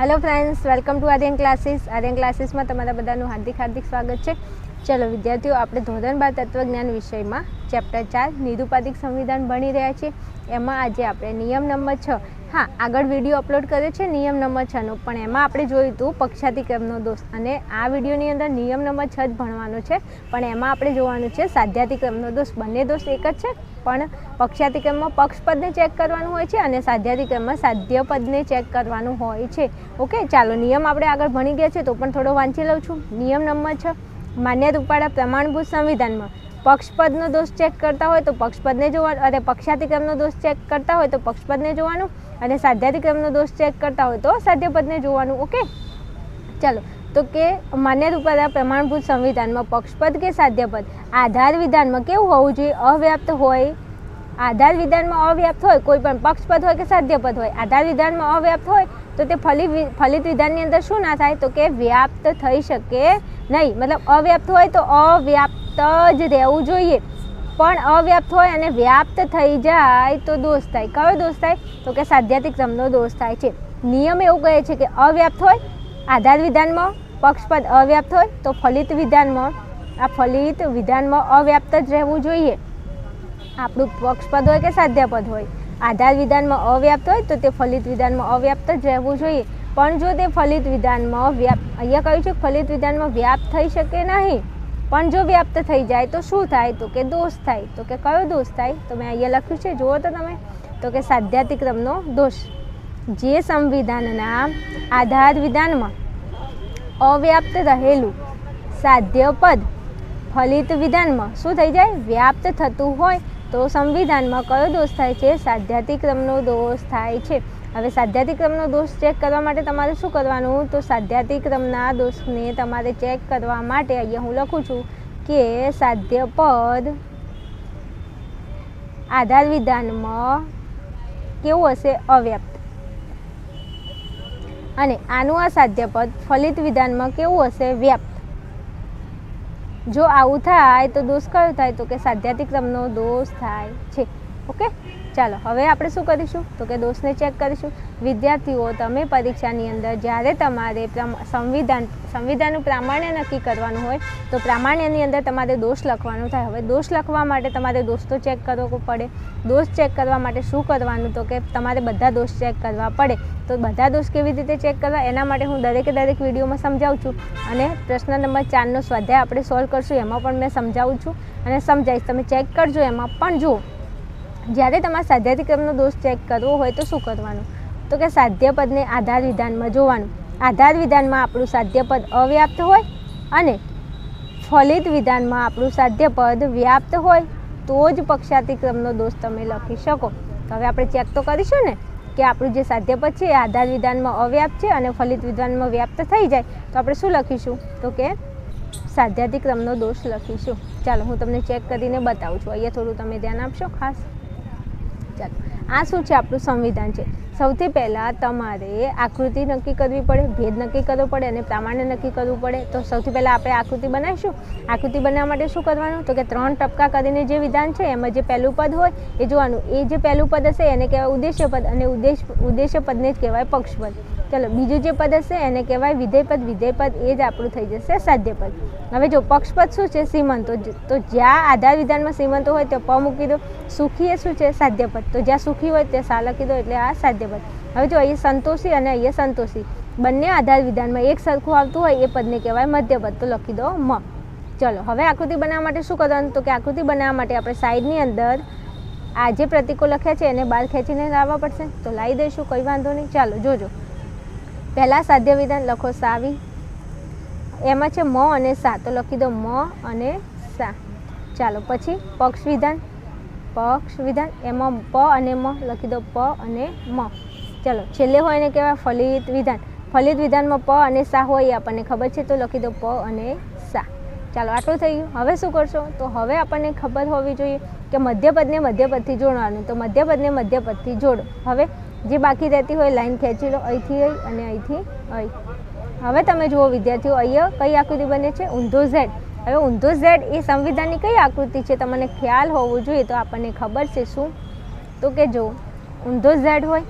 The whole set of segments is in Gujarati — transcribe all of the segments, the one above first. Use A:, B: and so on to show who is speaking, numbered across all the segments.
A: Hello friends welcome to Aryan classes Aryan ક્લાસીસમાં તમારા બધાનું હાર્દિક હાર્દિક સ્વાગત છે. ચલો વિદ્યાર્થીઓ, આપણે ધોરણ બાર તત્વજ્ઞાન વિષયમાં ચેપ્ટર ચાર, નિરુપાધિક સંવિધાન ભણી રહ્યા છીએ. એમાં આજે આપણે નિયમ નંબર છ હા, આગળ વીડિયો અપલોડ કર્યો છે નિયમ નંબર છનો પણ એમાં આપણે જોયું હતું પક્ષાતિક્રમનો દોષ. અને આ વિડીયોની અંદર નિયમ નંબર છ જ ભણવાનો છે. પણ એમાં આપણે જોવાનું છે સાધ્યાતિક્રમનો દોષ. બંને દોષ એક જ છે, પણ પક્ષાતિક્રમમાં પક્ષપદને ચેક કરવાનું હોય છે અને સાધ્યાતિક્રમમાં સાધ્યપદને ચેક કરવાનું હોય છે. ઓકે ચાલો, નિયમ આપણે આગળ ભણી ગયા છે તો પણ થોડો વાંચી લઉં છું. નિયમ નંબર છ માન્ય રૂપાળા પ્રમાણભૂત સંવિધાનમાં. પક્ષપદનો દોષ ચેક કરતા હોય તો પક્ષપદને જોવાનું અને પક્ષાતિક્રમનો દોષ ચેક કરતા હોય તો પક્ષપદને જોવાનું અને સાધ્યાતિક્રમનો દોષ ચેક કરતા હોય તો સાધ્યપદને જોવાનું ઓકે ચાલો, તો કે માન્ય રૂપાળા પ્રમાણભૂત સંવિધાનમાં પક્ષપદ કે સાધ્યપદ? આધાર વિધાનમાં કેવું હોવું જોઈએ? અવ્યાપ્ત હોય. આધાર વિધાનમાં અવ્યાપ્ત હોય, કોઈ પણ પક્ષપદ હોય કે સાધ્યપદ હોય. આધાર વિધાનમાં અવ્યાપ્ત હોય તો તે ફલિત ફલિત વિધાનની અંદર શું ના થાય? તો કે વ્યાપ્ત થઈ શકે નહીં. મતલબ અવ્યાપ્ત હોય તો અવ્યાપ્ત જ રહેવું જોઈએ. પણ અવ્યાપ્ત હોય અને વ્યાપ્ત થઈ જાય તો દોષ થાય. કયો દોષ થાય? તો કે સાધ્યાત્મિક ક્રમનો દોષ થાય છે. નિયમ એવું કહે છે કે અવ્યાપ્ત હોય, આધાર વિધાનમાં પક્ષપદ અવ્યાપ્ત હોય, તો ફલિત વિધાનમાં, આ ફલિત વિધાનમાં અવ્યાપ્ત જ રહેવું જોઈએ. આપણું પક્ષપદ હોય કે સાધ્યપદ હોય. આધાર વિધાનમાં અવ્યાપ્ત હોય, તો તે ફલિત વિધાનમાં અવ્યાપ્ત જ રહેવું જોઈએ. પણ જો તે ફલિત વિધાનમાં વ્યાપ અહીંયા કહ્યું છે ફલિત વિધાનમાં વ્યાપ થઈ શકે નહીં. પણ જો વ્યાપ્ત થઈ જાય તો શું થાય? તો કે દોષ થાય. તો કે કયો દોષ થાય? તો મેં અહીંયા લખ્યું છે. જુઓ તો તમે. તો કે સાધ્યાતિક્રમનો દોષ. જે સંવિધાનના આધાર વિધાનમાં અવ્યાપ્ત રહેલું સાધ્યપદ ફલિત વિધાનમાં શું થઈ જાય? વ્યાપ્ત થતું હોય તો સંવિધાનમાં કયો દોષ થાય છે? સાધ્યાતિક્રમનો દોષ થાય છે. હવે સાધ્યાતિક્રમનો દોષ ચેક કરવા માટે તમારે શું કરવાનું? તો સાધ્યાતિક્રમના દોષને તમારે ચેક કરવા માટે અહીંયા હું લખું છું કે સાધ્યપદ આધાર વિધાનમાં કેવું હશે? અવ્યાપ્ત અને આનું આ સાધ્યપદ ફલિત વિધાનમાં કેવું હશે? વ્યાપ્ત જો આવું થાય તો દોષ કયો થાય? તો કે સાધ્યાતિક્રમનો દોષ થાય છે. ઓકે? ચાલો, હવે આપણે શું કરીશું? તો કે દોષને ચેક કરીશું. વિદ્યાર્થીઓ, તમે પરીક્ષાની અંદર જ્યારે તમારે સંવિધાન, સંવિધાનનું પ્રામાણ્ય નક્કી કરવાનું હોય, તો પ્રામાણ્યની અંદર તમારે દોષ લખવાનું થાય. હવે દોષ લખવા માટે તમારે દોષ તો ચેક કરવો પડે. દોષ ચેક કરવા માટે શું કરવાનું? તો કે તમારે બધા દોષ ચેક કરવા પડે. તો બધા દોષ કેવી રીતે ચેક કરવા? એના માટે હું દરેકે દરેક વિડીયોમાં સમજાવું છું. અને પ્રશ્ન નંબર ચારનો સ્વાધ્યાય આપણે સોલ્વ કરશું. એમાં પણ મેં સમજાવું છું અને સમજાવીશ. તમે ચેક કરજો. એમાં પણ જુઓ. જ્યારે તમારે સાધ્યાતિક્રમનો દોષ ચેક કરવો હોય તો શું કરવાનું? તો કે સાધ્યપદને આધાર વિધાનમાં જોવાનું. આધાર વિધાનમાં આપણું સાધ્યપદ અવ્યાપ્ત હોય અને ફલિત વિધાનમાં આપણું સાધ્યપદ વ્યાપ્ત હોય, તો જ પક્ષાતિક્રમનો દોષ તમે લખી શકો. તો હવે આપણે ચેક તો કરીશું ને કે આપણું જે સાધ્યપદ છે એ આધાર વિધાનમાં અવ્યાપ્ત છે અને ફલિત વિધાનમાં વ્યાપ્ત થઈ જાય. તો આપણે શું લખીશું? તો કે સાધ્યાતિક્રમનો દોષ લખીશું. ચાલો, હું તમને ચેક કરીને બતાવું છું. અહીંયા થોડું તમે ધ્યાન આપશો, ખાસ. ચાલો. આ શું છે? આપણું સંવિધાન છે. સૌથી પહેલાં તમારે આકૃતિ નક્કી કરવી પડે, ભેદ નક્કી કરવો પડે અને પ્રામાણ્ય નક્કી કરવું પડે. તો સૌથી પહેલાં આપણે આકૃતિ બનાવીશું. આકૃતિ બનાવવા માટે શું કરવાનું? તો કે ત્રણ ટપકા કરીને જે વિધાન છે, એમાં જે પહેલું પદ હોય, એ જોવાનું. એ જે પહેલું પદ હશે, એને કહેવાય ઉદ્દેશ્ય પદ અને ઉદ્દેશ, ઉદ્દેશ્ય પદને જ કહેવાય પક્ષપદ. ચલો, બીજું જે પદ હશે, એને કહેવાય વિધેયપદ. વિધેયપદ એ જ આપણું થઈ જશે સાધ્યપદ. હવે જો પક્ષપદ શું છે? સીમંતો. તો જ્યાં આધાર વિધાનમાં સીમંતો હોય, ત્યાં પ મૂકી દો. સુખી એ શું છે? સાધ્યપદ. તો જ્યાં સુખી હોય, ત્યાં સા લખી દો, એટલે આ સાધ્યપદ. હવે જો અહીંયા સંતોષી અને અહીંયા સંતોષી. બંને આધાર વિધાનમાં એક સરખું આવતું હોય, એ પદને કહેવાય મધ્યપદ. તો લખી દો મ. ચલો, હવે આકૃતિ બનાવવા માટે શું કરવાનું? તો કે આકૃતિ બનાવવા માટે આપણે સાઈડની અંદર આ જે પ્રતીકો લખ્યા છે, એને બહાર ખેંચીને લાવવા પડશે. તો લાવી દઈશું, કંઈ વાંધો નહીં. ચાલો, જોજો. પહેલાં સાધ્ય વિધાન લખો સાવી. એમાં છે મ અને સા, તો લખી દો મ અને સા. ચાલો, પછી પક્ષ વિધાન પક્ષ વિધાન એમાં પ અને મ, લખી દો પ અને મ. ચલો, છેલ્લે હોય એને કહેવાય ફલિત વિધાન ફલિત વિધાનમાં પ અને સા હોય એ આપણને ખબર છે, તો લખી દો પ અને સા. ચાલો, આટલું થઈ ગયું. હવે શું કરશો? તો હવે આપણને ખબર હોવી જોઈએ કે મધ્યપદને મધ્યપદથી જોડવાનું. તો મધ્યપદને મધ્યપદથી જોડો. હવે જે બાકી રહેતી હોય લાઈન ખેંચી લો, અહીંથી અહીં અને અહીંથી અહીં. હવે તમે જુઓ, વિદ્યાર્થીઓ, અહીંયા કઈ આકૃતિ બને છે? ઊંધો ઝેડ. હવે ઊંધો ઝેડ એ સંવિધાનની કઈ આકૃતિ છે? તમને ખ્યાલ હોવો જોઈએ તો આપણને ખબર છે શું? તો કે જો, ઊંધો ઝેડ હોય,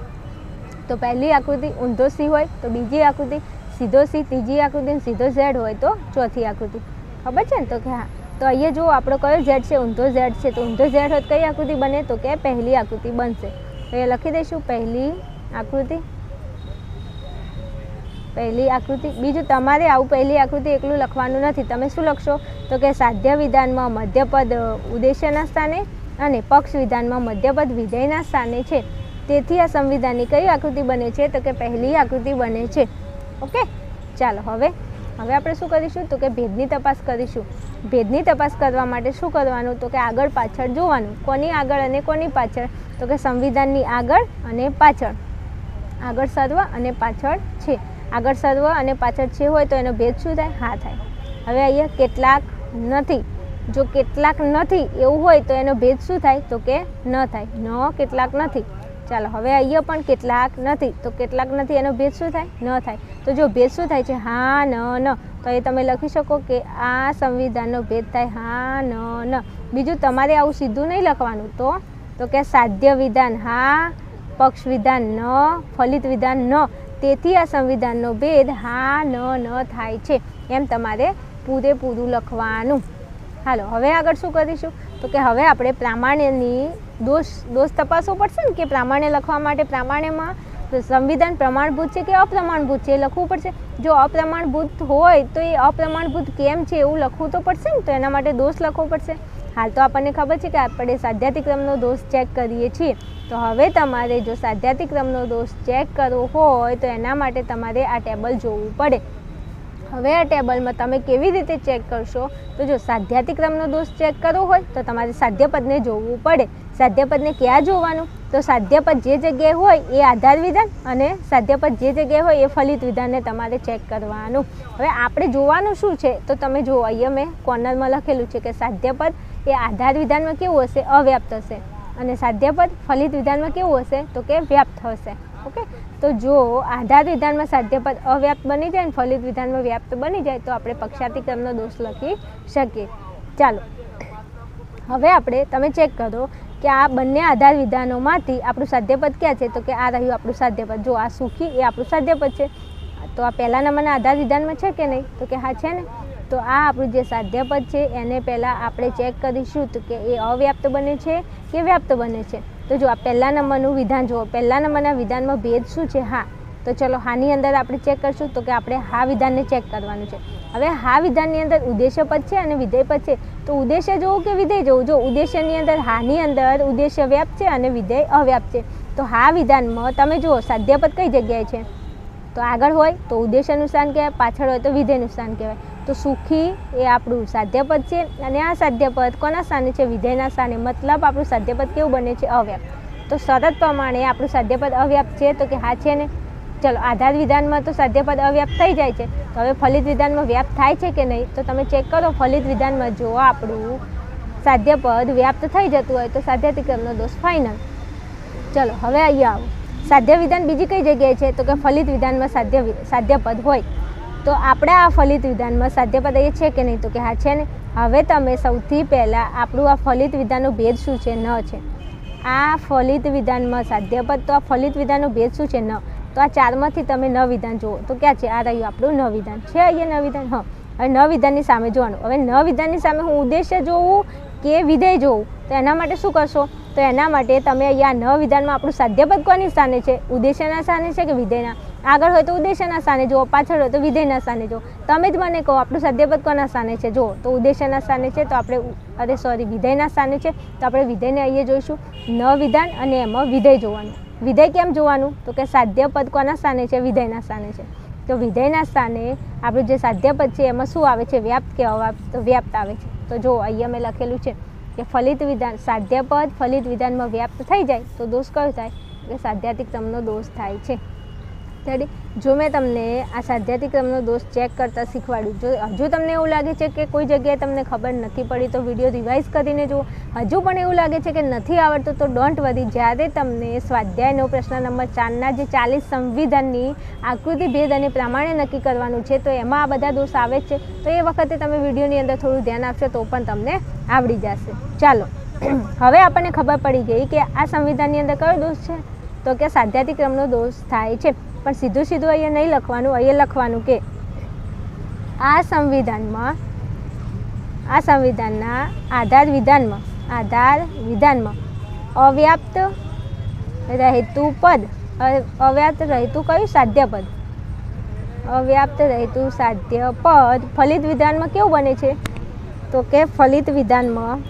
A: તો પહેલી આકૃતિ ઊંધો સી હોય, તો બીજી આકૃતિ સીધો સી, ત્રીજી આકૃતિ સીધો ઝેડ હોય, તો ચોથી આકૃતિ. ખબર છે ને? તો કે હા. તો અહીંયા જો આપણો કયો ઝેડ છે? ઊંધો ઝેડ છે. તો ઊંધો ઝેડ હોય કઈ આકૃતિ બને? તો કે પહેલી આકૃતિ બનશે. તો એ લખી દઈશું પહેલી આકૃતિ. પહેલી આકૃતિ. બીજું તમારે આવું પહેલી આકૃતિ એકલું લખવાનું નથી. તમે શું લખશો? તો કે સાધ્ય વિધાનમાં મધ્યપદ ઉદ્દેશ્યના સ્થાને અને પક્ષ વિધાનમાં મધ્યપદ વિધેયના સ્થાને છે. તેથી આ સંવિધાનની કઈ આકૃતિ બને છે? તો કે પહેલી આકૃતિ બને છે. ઓકે? ચાલો, હવે હવે આપણે શું કરીશું? તો કે ભેદની તપાસ કરીશું. ભેદની તપાસ કરવા માટે શું કરવાનું? તો કે આગળ પાછળ જોવાનું. કોની આગળ અને કોની પાછળ? તો કે સંવિધાનની આગળ અને પાછળ. આગળ સર્વ અને પાછળ છે. આગળ સર્વ અને પાછળ છે હોય તો એનો ભેદ શું થાય? હા થાય. હવે અહીંયા કેટલાક નથી. જો કેટલાક નથી એવું હોય તો એનો ભેદ શું થાય? તો કે ન થાય. ન કેટલાક નથી. ચાલો, હવે અહીંયા પણ કેટલાક નથી. તો કેટલાક નથી, એનો ભેદ શું થાય? ન થાય. તો જો ભેદ શું થાય છે? હા, ન ન. તો એ તમે લખી શકો કે આ સંવિધાનનો ભેદ થાય, હા, ન ન. બીજું, તમારે આવું સીધું નહીં લખવાનું તો? તો કે સાધ્ય વિધાન, હા, પક્ષ વિધાન, ન, ફલિત વિધાન, ન. તેથી આ સંવિધાનનો ભેદ, હા, ન ન થાય છે. એમ તમારે પૂરેપૂરું લખવાનું. હાલો, હવે આગળ શું કરીશું? તો કે હવે આપણે પ્રામાણ્યની દોષ દોષ તપાસવો પડશે ને કે પ્રામાણ્ય લખવા માટે પ્રામાણ્યમાં સંવિધાન પ્રમાણભૂત છે કે અપ્રમાણભૂત છે એ લખવું પડશે? જો અપ્રમાણભૂત હોય તો એ અપ્રમાણભૂત કેમ છે એવું લખવું તો પડશે ને? તો એના માટે દોષ લખવો પડશે. હાલ તો આપણને ખબર છે કે આપણે સાધ્યાતિક્રમનો દોષ ચેક કરીએ છીએ. તો હવે તમારે જો સાધ્યાતિક્રમનો દોષ ચેક કરવો હોય તો એના માટે તમારે આ ટેબલ જોવું પડે. હવે આ ટેબલમાં તમે કેવી રીતે ચેક કરશો? તો જો સાધ્યાતિક્રમનો દોષ ચેક કરવો હોય તો તમારે સાધ્યપદને જોવું પડે. સાધ્યપદને ક્યાં જોવાનું? તો સાધ્યપદ જે જગ્યાએ હોય એ આધાર વિધાન અને સાધ્યપદ જે જગ્યાએ હોય એ ફલિત વિધાનને તમારે ચેક કરવાનું. હવે આપણે જોવાનું શું છે? તો તમે જુઓ, અહીંયા મેં કોર્નરમાં લખેલું છે કે સાધ્યપદ એ આધાર વિધાનમાં કેવું હશે? અવ્યાપ્ત હશે. અને સાધ્યપદ ફલિત વિધાનમાં કેવું હશે? તો કે વ્યાપ્ત હશે. ઓકે? તો જો આધાર વિધાનમાં સાધ્યપદ અવ્યાપ્ત બની જાય અને ફલિત વિધાનમાં વ્યાપ્ત બની જાય, તો આપણે પક્ષાતિક્રમનો દોષ લખી શકીએ. ચાલો. હવે આપણે તમે ચેક કરો કે આ બંને આધાર વિધાનોમાંથી આપણું સાધ્યપદ ક્યાં છે? તો કે આ રહ્યું આપણું સાધ્યપદ. જો આ સુખી, એ આપણું સાધ્યપદ છે. તો આ પહેલા નંબરના આધાર વિધાનમાં છે કે નહીં? તો કે હા, છે ને? તો આ આપણું જે સાધ્યપદ છે, એને પહેલાં આપણે ચેક કરીશું તો કે એ અવ્યાપ્ત બને છે કે વ્યાપ્ત બને છે? તો જો આ પહેલા નંબરનું વિધાન જુઓ. પહેલા નંબરના વિધાનમાં ભેદ શું છે? હા. તો ચલો હાની અંદર આપણે ચેક કરશું તો કે આપણે હા વિધાનને ચેક કરવાનું છે. હવે હા વિધાનની અંદર ઉદ્દેશ્ય પદ છે અને વિધેય પદ છે. તો ઉદ્દેશ્ય જોવું કે વિધેય જોવું? જો ઉદ્દેશ્યની અંદર હાની અંદર ઉદ્દેશ્ય વ્યાપ છે અને વિધેય અવ્યાપ છે. તો હા વિધાનમાં તમે જુઓ સાધ્યપદ કઈ જગ્યાએ છે? તો આગળ હોય તો ઉદ્દેશ્યનું સ્થાન કહેવાય, પાછળ હોય તો વિધેયનું સ્થાન કહેવાય. તો સુખી એ આપણું સાધ્યપદ છે અને આ સાધ્યપદ કોના સ્થાને છે? વિધેયના સ્થાને મતલબ આપણું સાધ્યપદ કેવું બને છે? અવ્યાપ. તો શરત પ્રમાણે આપણું સાધ્યપદ અવ્યાપ છે તો કે હા છે ને? ચલો, આધાર વિધાનમાં તો સાધ્યપદ અવ્યાપ્ત થઈ જાય છે. તો હવે ફલિત વિધાનમાં વ્યાપ્ત થાય છે કે નહીં? તો તમે ચેક કરો, ફલિત વિધાનમાં જો આપણું સાધ્યપદ વ્યાપ્ત થઈ જતું હોય તો સાધ્યાતિક્રમનો દોષ ફાઇનલ ચલો, હવે અહીંયા આવો. સાધ્ય વિધાન બીજી કઈ જગ્યાએ છે? તો કે ફલિત વિધાનમાં સાધ્ય સાધ્યપદ હોય. તો આપણે આ ફલિત વિધાનમાં સાધ્યપદ એ છે કે નહીં? તો કે હા, છે ને? હવે તમે સૌથી પહેલાં આપણું આ ફલિત વિધાનનો ભેદ શું છે? ન છે. આ ફલિત વિધાનમાં સાધ્યપદ, તો આ ફલિત વિધાનનો ભેદ શું છે? ન. તો આ ચારમાંથી તમે ન વિધાન જુઓ. તો ક્યાં છે? આ રહ્યું આપણું ન વિધાન છે અહીંયા ન વિધાન હવે ન વિધાનની સામે જોવાનું. હવે ન વિધાનની સામે હું ઉદ્દેશ્ય જોઉં કે વિધેય જોઉં તો એના માટે શું કરશો? તો એના માટે તમે અહીંયા ન વિધાનમાં આપણું સાધ્યપદ કોની સ્થાને છે? ઉદ્દેશ્યના સ્થાને છે કે વિધેયના? આગળ હોય તો ઉદ્દેશ્યના સ્થાને જુઓ. પાછળ હોય તો વિધેયના સ્થાને જુઓ. તમે જ મને કહો, આપણું સાધ્યપદ કોના સ્થાને છે? જુઓ. તો ઉદ્દેશ્યના સ્થાને છે, તો આપણે અરે સોરી વિધેયના સ્થાને છે. તો આપણે વિધેયને અહીંયા જોઈશું. ન વિધાન અને એમાં વિધેય જોવાનું. વિધેય કેમ જોવાનું? તો કે સાધ્યપદ કોના સ્થાને છે? વિધેયના સ્થાને છે. તો વિધેયના સ્થાને આપણું જે સાધ્યપદ છે, એમાં શું આવે છે? વ્યાપ્ત કે અવ્યાપ્ત તો વ્યાપ્ત આવે છે. તો જો અહીંયા મેં લખેલું છે કે ફલિત વિધાન સાધ્યપદ ફલિત વિધાનમાં વ્યાપ્ત થઈ જાય તો દોષ કયો થાય? કે સાધ્યાતિક તમનો દોષ થાય છે. રેડી જો મેં તમને આ સાધ્યાતિક ક્રમનો દોષ ચેક કરતાં શીખવાડ્યું, જો હજુ તમને એવું લાગે છે કે કોઈ જગ્યાએ તમને ખબર નથી પડી, તો વીડિયો રિવાઇઝ કરીને જુઓ. હજુ પણ એવું લાગે છે કે નથી આવડતું, તો ડોન્ટ વરી જ્યારે તમને સ્વાધ્યાયનો પ્રશ્ન નંબર ચારના જે ચાલીસ સંવિધાનની આકૃતિ, ભેદ અને પ્રમાણે નક્કી કરવાનું છે, તો એમાં આ બધા દોષ આવે છે. તો એ વખતે તમે વિડીયોની અંદર થોડું ધ્યાન આપશો, તો પણ તમને આવડી જશે. ચાલો. હવે આપણને ખબર પડી ગઈ કે આ સંવિધાનની અંદર કયો દોષ છે? તો કે સાધ્યાતિક્રમનો દોષ થાય છે. પણ સીધું સીધું અહીંયા નહીં લખવાનું, અહીંયા લખવાનું કે આ સંવિધાનમાં, આ સંવિધાનના આધાર વિધાનમાં આધાર વિધાનમાં અવ્યાપ્ત રહેતું પદ અવ્યાપ્ત રહેતું કયું સાધ્ય પદ? અવ્યાપ્ત રહેતું સાધ્ય પદ ફલિત વિધાનમાં કેવું બને છે? તો કે ફલિત વિધાનમાં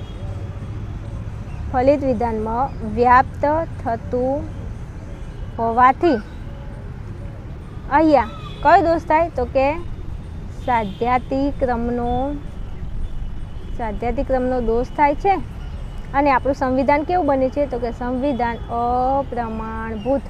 A: ફલિત વિધાનમાં વ્યાપ્ત થતું હોવાથી અહીંયા. કયો દોષ થાય? તો કે સાધ્યાતિક્રમનો સાધ્યાતિક્રમનો દોષ થાય છે. અને આપણું સંવિધાન કેવું બને છે? તો કે સંવિધાન અપ્રમાણભૂત.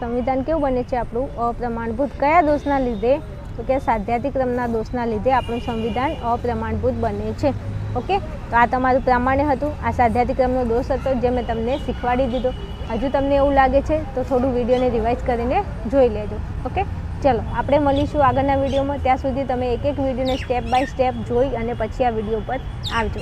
A: સંવિધાન કેવું બને છે આપણું? અપ્રમાણભૂત. કયા દોષના લીધે? તો કે સાધ્યાતિક્રમના દોષના લીધે આપણું સંવિધાન અપ્રમાણભૂત બને છે. ઓકે? તો આ તમારું પ્રામાણ્ય હતું. આ સાધ્યાતિક્રમનો દોષ હતો, જે મેં તમને શીખવાડી દીધો. હજુ તમને એવું લાગે છે, તો થોડું વિડીયોને રિવાઇઝ કરીને જોઈ લેજો ઓકે ચલો, આપણે મળીશું આગળના વિડીયોમાં. ત્યાં સુધી તમે એક એક વિડીયોને સ્ટેપ બાય સ્ટેપ જોઈ અને પછી આ વીડિયો પર આવજો.